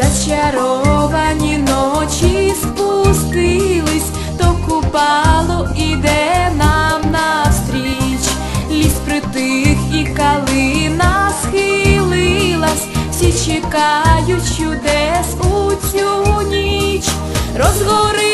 хвильовані ночі спустились, то купало іде нам навстріч, ліс притих і калина схилилась, всі чекають чудес у цю ніч, розгориться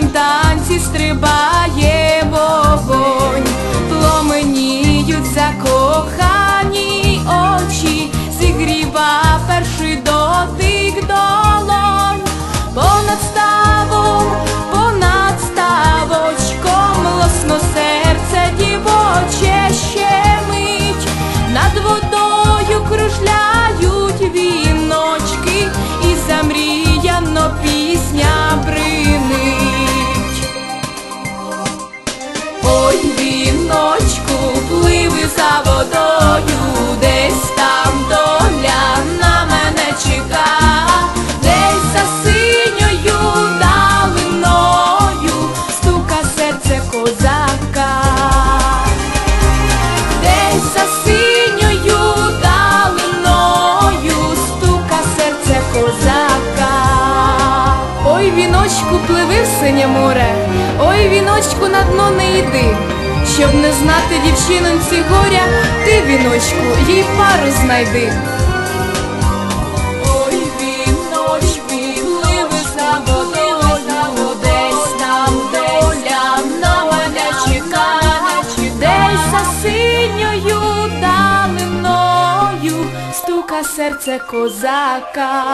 в танці стрибає віночку, пливи за водою, десь там доля на мене чека, десь за синьою далиною стука серце козака. Десь за синьою далиною стука серце козака. Ой, віночку, пливи в синє море, ой, віночку на дно не йди. Щоб не знати дівчинонці горя, ти, віночку, їй пару знайди. Серце козака.